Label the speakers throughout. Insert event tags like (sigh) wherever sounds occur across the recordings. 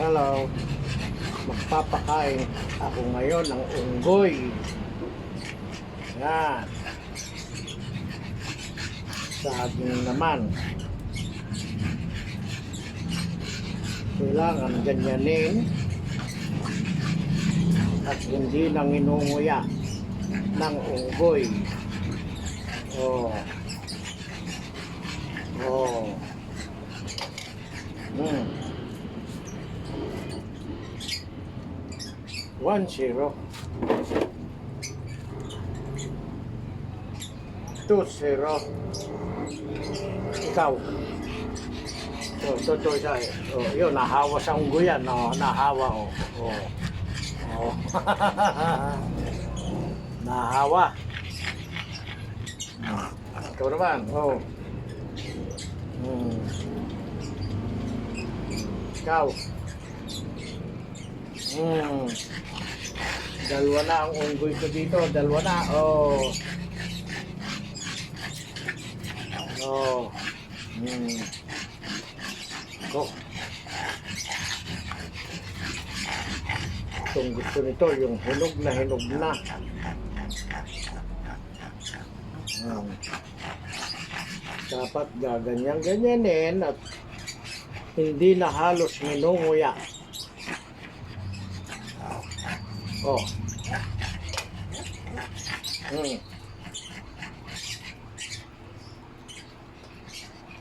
Speaker 1: Hello. Magpapakain ako ngayon ng unggoy. Yan. Saging naman. Kailangan ganyanin at hindi nang inunguya ng unggoy. Oh. Oh. Hmm. One zero. Two zero. Ikaw. Oh, to, to, isa. Oh, yun, nahawa sa unggoy yan. Oh, nahawa, oh. Oh. oh. (laughs) nahawa. Ikaw naman, oh. Hmm. Ikaw. Hmm. Dalawa na ang unggoy ko dito. Dalawa na. Oh. Oh. Hmm. Ko. Itong gusto nito, yung hinog na hinog na. Hmm. Dapat gaganyan-ganyanin at hindi na halos minunguya. Oh. Hmm.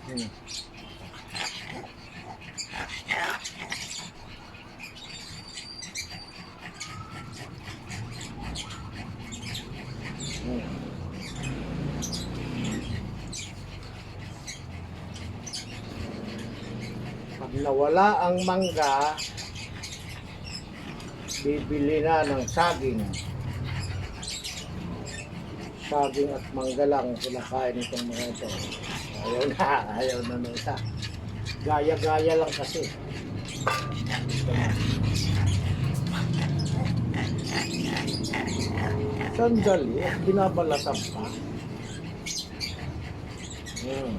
Speaker 1: Hmm. Hmm. Pag nawala ang mangga, bibili na ng saging. Saging at mangga lang kinakain itong mga ito. Ayaw na, (laughs) ayaw na ng isa. Gaya-gaya lang kasi. Sandali, at binabalatan pa. Hmm.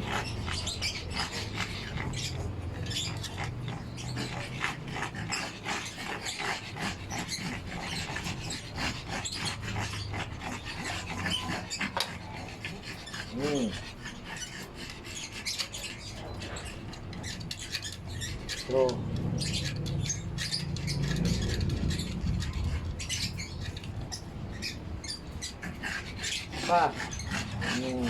Speaker 1: So, pa. Hmm.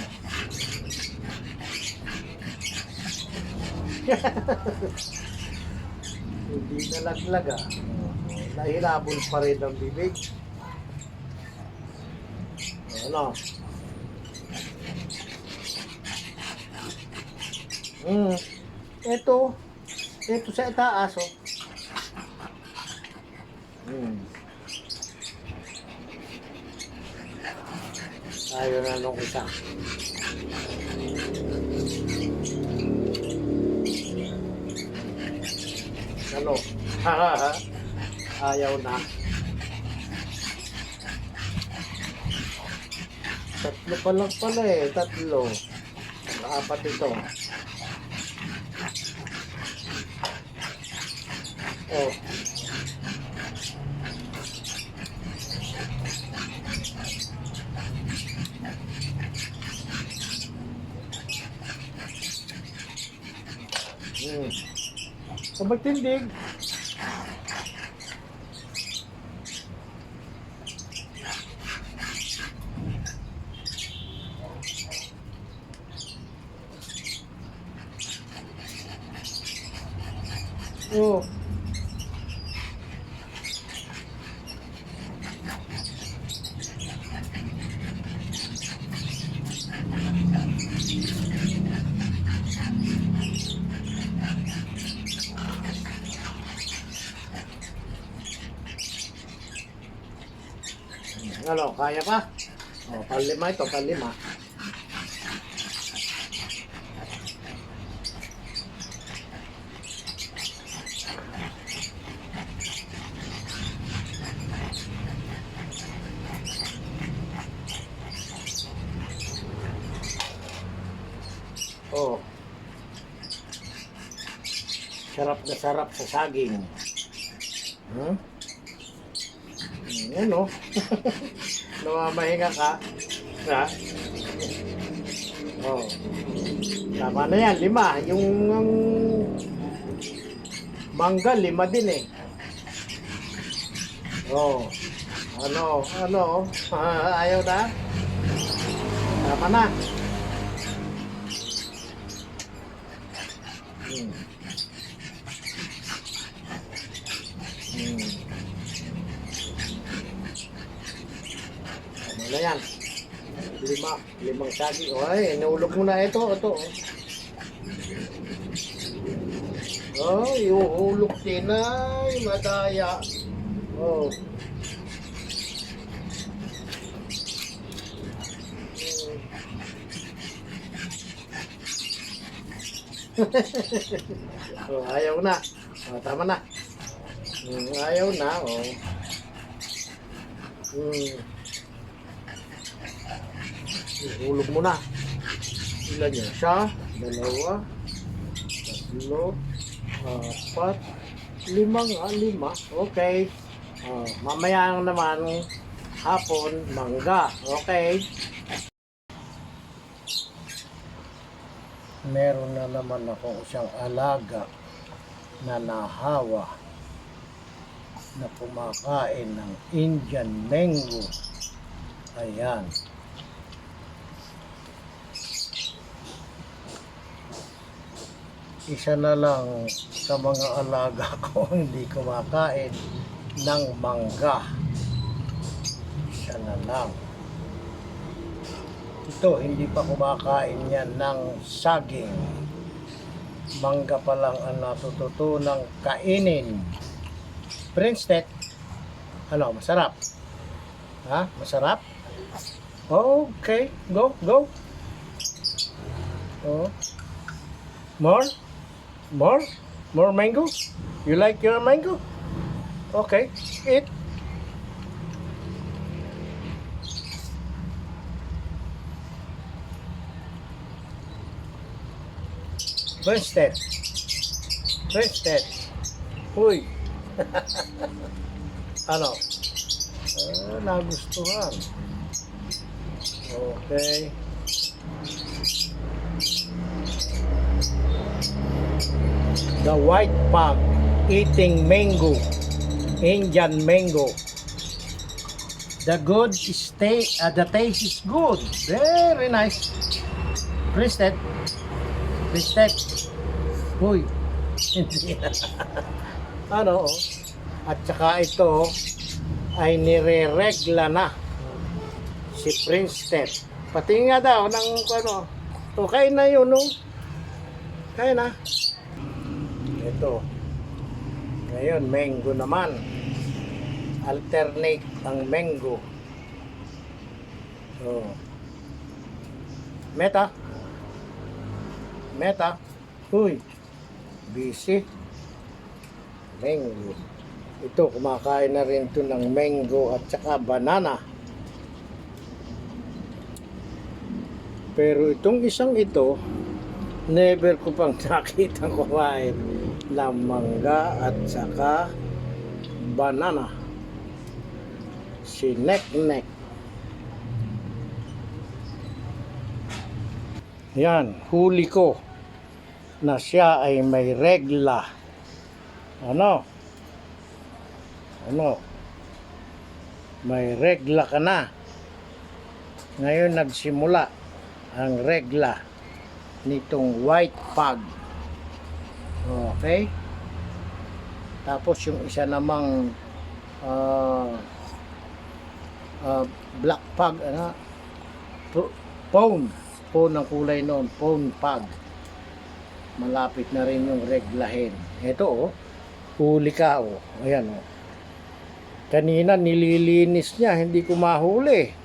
Speaker 1: (laughs) Hindi nalaglag ah. Nahirabol pa rin ang bibig. Ano? Hmm. Ito. Ito sa itaas, oh. Hmm. Ayaw na nung isa. Ano? (laughs) Ayaw na. Tatlo pa lang pala eh. Tatlo. Apat ito. Oh. Hmm. So magtindig. Oh. Ano, kaya pa? O, palima ito, palima. Oh. Sarap na sarap sa saging. Hmm? Yan o. (laughs) Namamahinga ka. Ha? Oh. Tama na yan, lima. Yung ang mangga, lima din eh. Oh. Ano, ano? Ah, (laughs) ayaw na? Tama na. Hmm. Ano yan? Lima. Limang sagi. O ay, inulog mo na ito. Ito. Oh, iuhulog din ay. Madaya. Oh. (laughs) oh, ayaw na. Oh, tama na. Hmm, ayaw na. Oh. Hmm. Ihulog mo na. Ilan yun? Siya, dalawa, tatlo, apat, lima nga, lima. Okay. Oh, mamaya naman hapon, mangga. Okay. Meron na naman akong isang alaga na nahawa na kumakain ng Indian mango. Ayan. Isa na lang sa mga alaga (laughs) ko hindi kumakain ng mangga. Isa na lang. Ito, hindi pa kumakain yan ng saging. Mangga pa lang ang natututunang kainin. Prince Tet, ano, masarap? Ha? Masarap? Okay, go, go. Oh. More? More? More mango? You like your mango? Okay, eat. Bernstedt. Bernstedt. Uy. ano? Ah, nagustuhan. Okay. The white pug eating mango. Indian mango. The good stay, uh, the taste is good. Very nice. Bristet. Bristet. Uy. (laughs) Ano? oh. At saka ito ay nire-regla na si Prince Ted. Pati nga daw ng ano, okay na yun, no? Kaya na. Ito. Ngayon, mango naman. Alternate ang mango. Oh. Meta. Meta. Uy. Busy. Mango. Ito, kumakain na rin to ng mango at saka banana. Pero itong isang ito, never ko pang (laughs) nakita kumain ng mangga at saka banana. Si Nek Nek. Yan, huli ko na siya ay may regla. Ano? Ano? May regla ka na. Ngayon nagsimula ang regla nitong white pug. Okay? Tapos yung isa namang ah ah, black pug, ano? P- Pone. Pone ang kulay noon. Pone pug. Malapit na rin yung reglahin. Ito oh. Huli ka oh. Ayan oh. Kanina nililinis niya, hindi ko mahuli.